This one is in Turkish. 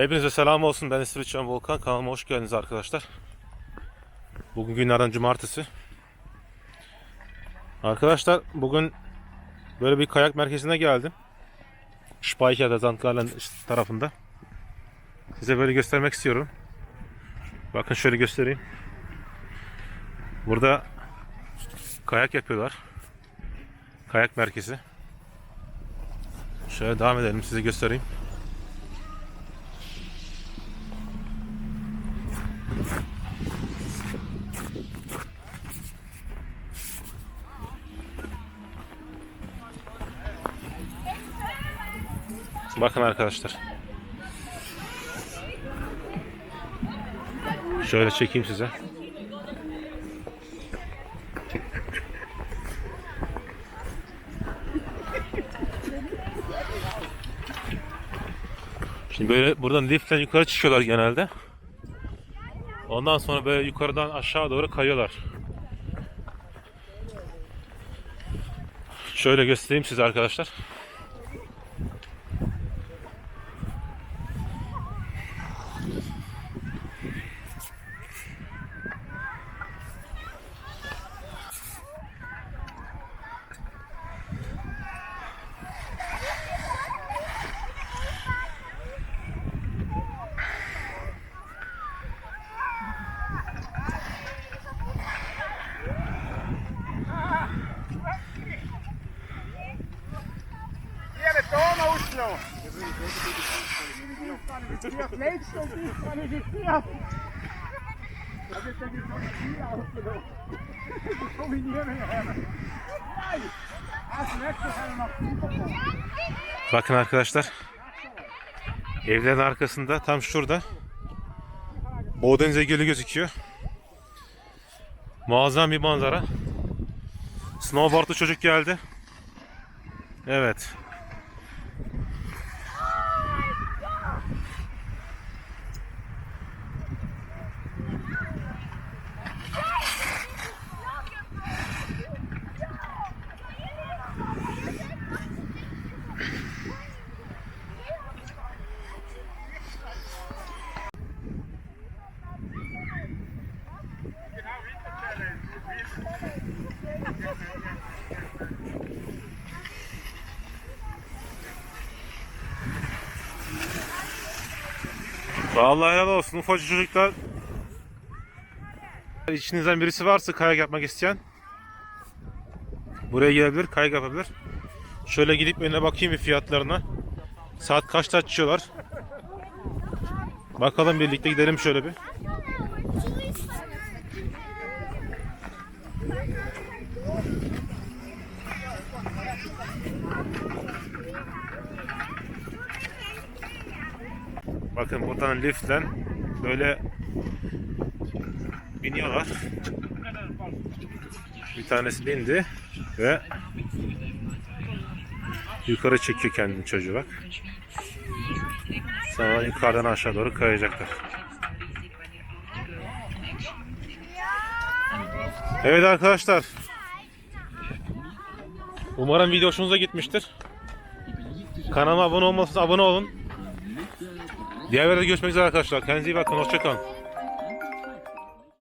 Hepinize selam olsun. Ben İsviçre'den Volkan. Kanalıma hoş geldiniz arkadaşlar. Bugün günlerden cumartesi. Arkadaşlar bugün böyle bir kayak merkezine geldim. Speicher'da Zandgarlen tarafında. Size böyle göstermek istiyorum. Bakın şöyle göstereyim. Burada kayak yapıyorlar. Kayak merkezi. Şöyle devam edelim size göstereyim. Bakın arkadaşlar. Şöyle çekeyim size. Şimdi böyle buradan liftle yukarı çıkıyorlar genelde. Ondan sonra böyle yukarıdan aşağı doğru kayıyorlar. Şöyle göstereyim size arkadaşlar. Noch Superbowl. Bakın arkadaşlar. Evlerin arkasında tam şurada Bodenize Gölü gözüküyor. Muazzam bir manzara. Snowboardlu çocuk geldi. Evet. Vallahi helal olsun ufacık çocuklar. İçinizden birisi varsa kayak yapmak isteyen buraya gelebilir, kayak yapabilir. Şöyle gidip önüne bakayım bir fiyatlarına. Saat kaçta açıyorlar? Bakalım birlikte gidelim şöyle bir. Bakın buradan liftle böyle biniyorlar. Bir tanesi bindi ve yukarı çekiyor kendini çocuğu bak. Sonra yukarıdan aşağı doğru kayacaklar. Evet arkadaşlar. Umarım video hoşunuza gitmiştir. Kanalıma abone olmasanız abone olun. Diğer videoda görüşmek üzere arkadaşlar. Kendinize iyi bakın. Hoşçakalın.